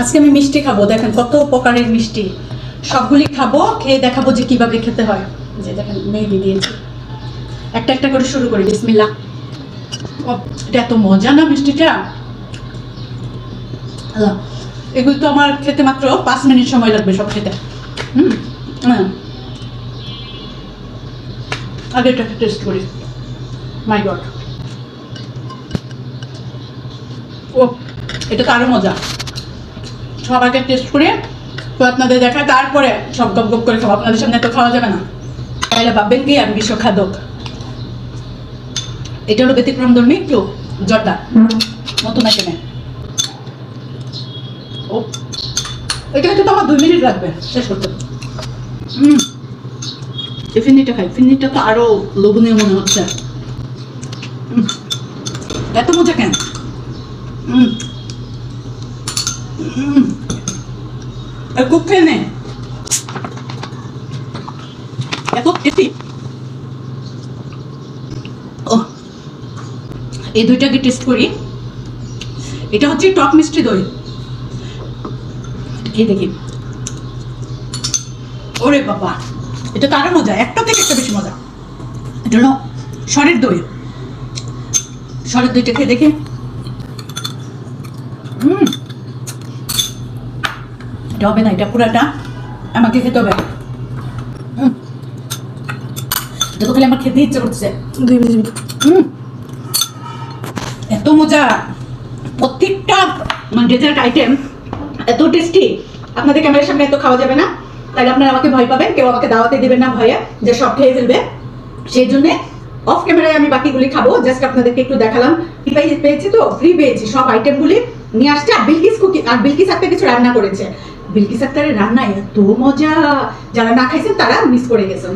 আজকে আমি মিষ্টি খাব, দেখেন কত প্রকারের মিষ্টি। সবগুলি খাব, খেয়ে দেখাবো যে কীভাবে খেতে হয়। যে দেখেন, মেহেদি দিয়েছি। একটা একটা করে শুরু করি বিসমিল্লা এটা এত মজা না মিষ্টিটা? এগুলো তো আমার খেতে মাত্র পাঁচ মিনিট সময় লাগবে সব খেতে। হুম হ্যাঁ। আগে এটাকে টেস্ট করি। মাই গড ও, এটা তো আরও মজা। সব আগে টেস্ট করে তো আপনাদের দেখা তারপরে সব গপ গপ করে খাব। আপনাদের সামনে তো খাওয়া যাবে না। তাহলে ভাববেন কি, আমি বিশ্ব খাদক এটা হলো ব্যতিক্রম ধর্মী একটু জর্দা। নতুন আইটেমে ও এটা তো আমার দুই মিনিট লাগবে, শেষ করতে। হুম এই ফিন্নিটা খাই। ফিন্নিটা তো আরও লোভনীয় মনে হচ্ছে। এত মজা কেন? হুম হুম আর খুব খেয়ে নে এত টেস্টি ও এই দুইটাকে টেস্ট করি এটা হচ্ছে টক মিষ্টি দই খেয়ে দেখি ওরে বাবা এটা তো আরও মজা একটা থেকে একটা বেশি মজা এটা হলো সরের দই সরের দইটা খেয়ে দেখি এটা হবে না এটা পুরাটা আমাকে খেতে হবে। খালি আমার খেতে ইচ্ছে করছে এত মজা। প্রত্যেকটা মানে ডেজার্ট আইটেম এত টেস্টি আপনাদের ক্যামেরার সামনে এত খাওয়া যাবে না। তাহলে আপনারা আমাকে ভয় পাবেন কেউ আমাকে দাওয়াতে দিবেন না ভয়ে যে সব খেয়ে ফেলবে। সেই জন্য অফ ক্যামেরায় আমি বাকিগুলি খাব। জাস্ট আপনাদেরকে একটু দেখালাম। কি পেয়ে- পেয়েছি তো? ফ্রি পেয়েছি। সব আইটেমগুলি নিয়ে আসছে। আর বিলকিস কুকি আর বিলকিস একটা কিছু রান্না করেছে। বিলকিস আক্তারের রান্না এত মজা। যারা না খাইছেন তারা মিস করে গেছেন।